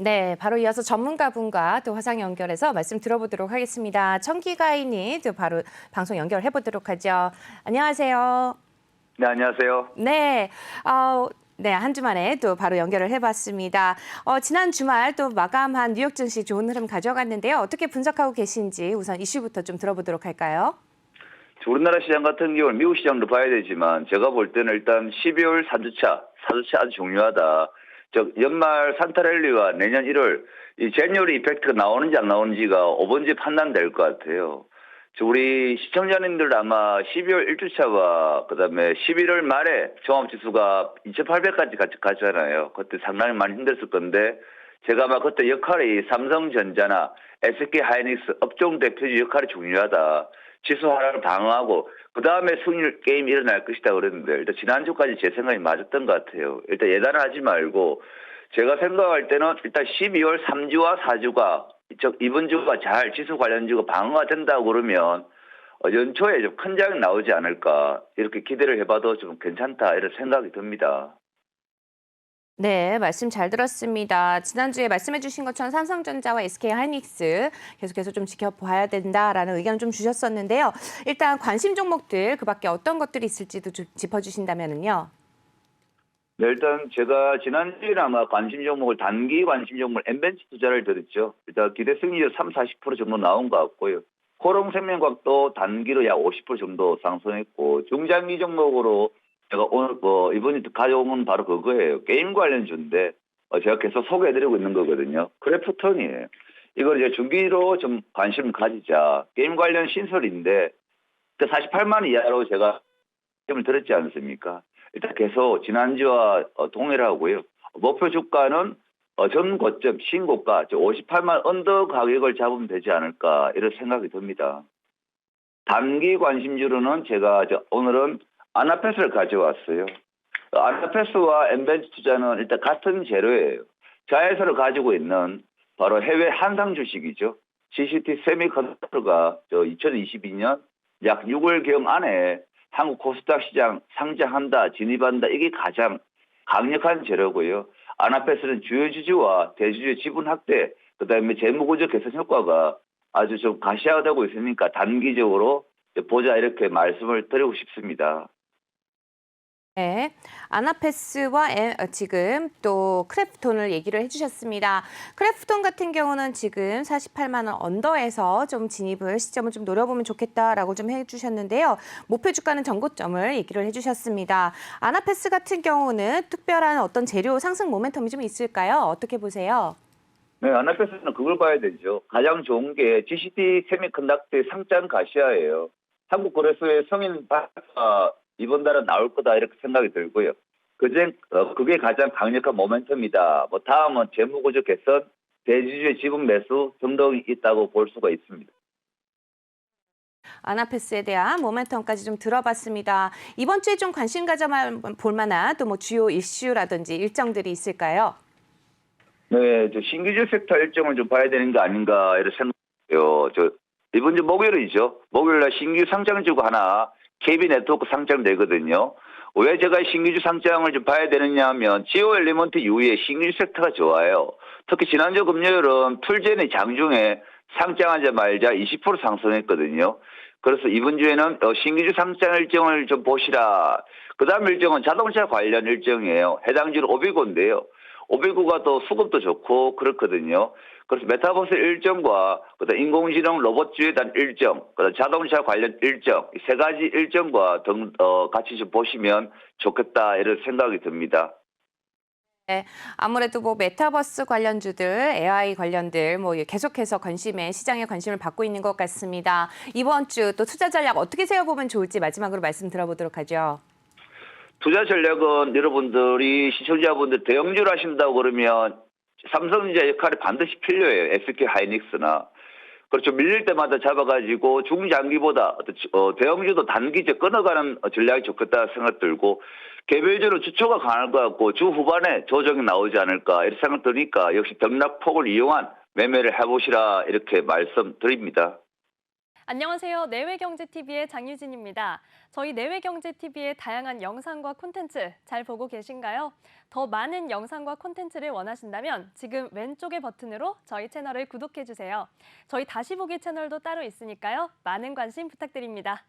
네, 바로 이어서 전문가분과 또 화상 연결해서 말씀 들어보도록 하겠습니다. 청기가인이 또 바로 방송 연결해 보도록 하죠. 안녕하세요. 네, 안녕하세요. 네, 어, 네, 한 주 만에 또 바로 연결을 해봤습니다. 어, 지난 주말 또 마감한 뉴욕 증시 좋은 흐름 가져갔는데요. 어떻게 분석하고 계신지 우선 이슈부터 좀 들어보도록 할까요? 우리나라 시장 같은 경우는 미국 시장도 봐야 되지만 제가 볼 때는 일단 12월 3주차, 4주차 아주 중요하다. 즉 연말 산타랠리와 내년 1월 이 제뉴얼 이펙트가 나오는지 안 나오는지가 5번째 판단될 것 같아요. 저 우리 시청자님들 아마 12월 1주차와 그다음에 11월 말에 종합지수가 2,800까지 가잖아요. 그때 상당히 많이 힘들었을 건데 제가 아마 그때 역할이 삼성전자나 SK 하이닉스 업종 대표주 역할이 중요하다. 지수 하락을 방어하고 그 다음에 승률 게임이 일어날 것이다 그랬는데 일단 지난주까지 제 생각이 맞았던 것 같아요. 일단 예단을 하지 말고 제가 생각할 때는 일단 12월 3주와 4주가 즉 이번 주가 잘 지수 관련주가 방어가 된다고 그러면 어, 연초에 좀 큰 장이 나오지 않을까 이렇게 기대를 해봐도 좀 괜찮다 이런 생각이 듭니다. 네, 말씀 잘 들었습니다. 지난주에 말씀해 주신 것처럼 삼성전자와 SK 하이닉스 계속해서 좀 지켜봐야 된다라는 의견을 좀 주셨었는데요. 일단 관심 종목들 그 밖에 어떤 것들이 있을지도 좀 짚어 주신다면요. 네, 일단 제가 지난주에는 아마 관심 종목을 단기 관심 종목 엔벤치 투자를 드렸죠. 일단 기대 승리율 3, 40% 정도 나온 것 같고요. 코롱생명과학도 단기로 약 50% 정도 상승했고 중장기 종목으로 제가 오늘 뭐 이번에 가져온 바로 그거예요. 게임 관련주인데 어, 제가 계속 소개해드리고 있는 거거든요. 크래프톤이에요. 이걸 이제 중기로 좀 관심 가지자. 게임 관련 신설인데 48만 원 이하로 제가 말씀을 드렸지 않습니까? 일단 계속 지난주와 어, 동일하고요. 목표 주가는 어, 전 고점 신고가 58만 언더 가격을 잡으면 되지 않을까 이런 생각이 듭니다. 단기 관심주로는 제가 저 오늘은 아나페스를 가져왔어요. 어, 아나페스와 엔벤치 투자는 일단 같은 재료예요. 자회사를 가지고 있는 바로 해외 한상 주식이죠. GCT 세미컨덕터가 저 2022년 약 6월경 안에 한국 코스닥 시장 상장한다, 진입한다. 이게 가장 강력한 재료고요. 아나페스는 주요 주주와 대주주의 지분 확대, 그다음에 재무구조 개선 효과가 아주 좀 가시화되고 있으니까 단기적으로 보자 이렇게 말씀을 드리고 싶습니다. 네, 아나페스와 에- 어, 지금 또 크래프톤을 얘기를 해주셨습니다. 크래프톤 같은 경우는 지금 48만 원 언더에서 좀 진입을 시점을 좀 노려보면 좋겠다라고 좀 해주셨는데요. 목표 주가는 전고점을 얘기를 해주셨습니다. 아나페스 같은 경우는 특별한 어떤 재료 상승 모멘텀이 좀 있을까요? 어떻게 보세요? 네, 아나페스는 그걸 봐야 되죠. 가장 좋은 게 GCT 세미컨덕터의 상장 가시화예요. 한국 거래소에 성인 바가 이번 달에 나올 거다 이렇게 생각이 들고요. 그제 어, 그게 가장 강력한 모멘텀이다. 뭐 다음은 재무구조 개선, 대주주의 지분 매수 등등이 있다고 볼 수가 있습니다. 아나페스에 대한 모멘텀까지 좀 들어봤습니다. 이번 주에 좀 관심 가져볼 만한 또 뭐 주요 이슈라든지 일정들이 있을까요? 네, 저 신규주 섹터 일정을 좀 봐야 되는 거 아닌가 이런 생각해요. 저 이번 주 목요일이죠. 목요일 날 신규 상장주가 하나 KB 네트워크 상장되거든요. 왜 제가 신규주 상장을 좀 봐야 되느냐 하면 지오 엘리먼트 이후에 신규주 섹터가 좋아요. 특히 지난주 금요일은 풀젠의 장중에 상장하자마자 20% 상승했거든요. 그래서 이번 주에는 어, 신규주 상장 일정을 좀 보시라. 그 다음 일정은 자동차 관련 일정이에요. 해당 주는 500호인데요. 509가 또 수급도 좋고 그렇거든요. 그래서 메타버스 일정과 그다음 인공지능 로봇주에 대한 일정, 그다음 자동차 관련 일정 이세 가지 일정과 등 어, 같이 좀 보시면 좋겠다 이런 생각이 듭니다. 네, 아무래도 뭐 메타버스 관련주들, AI 관련들 뭐 계속해서 관심에 시장에 관심을 받고 있는 것 같습니다. 이번 주 또 투자 전략 어떻게 세워보면 좋을지 마지막으로 말씀 들어보도록 하죠. 투자 전략은 여러분들이 시청자분들 대형주를 하신다고 그러면 삼성전자 역할이 반드시 필요해요. SK 하이닉스나. 그렇죠. 밀릴 때마다 잡아가지고 중장기보다 어, 대형주도 단기적 끊어가는 전략이 좋겠다 생각 들고 개별적으로 주초가 강할 것 같고 주 후반에 조정이 나오지 않을까 이렇게 생각 드니까 역시 등락폭을 이용한 매매를 해보시라 이렇게 말씀드립니다. 안녕하세요. 내외경제TV의 장유진입니다. 저희 내외경제TV의 다양한 영상과 콘텐츠 잘 보고 계신가요? 더 많은 영상과 콘텐츠를 원하신다면 지금 왼쪽의 버튼으로 저희 채널을 구독해주세요. 저희 다시 보기 채널도 따로 있으니까요. 많은 관심 부탁드립니다.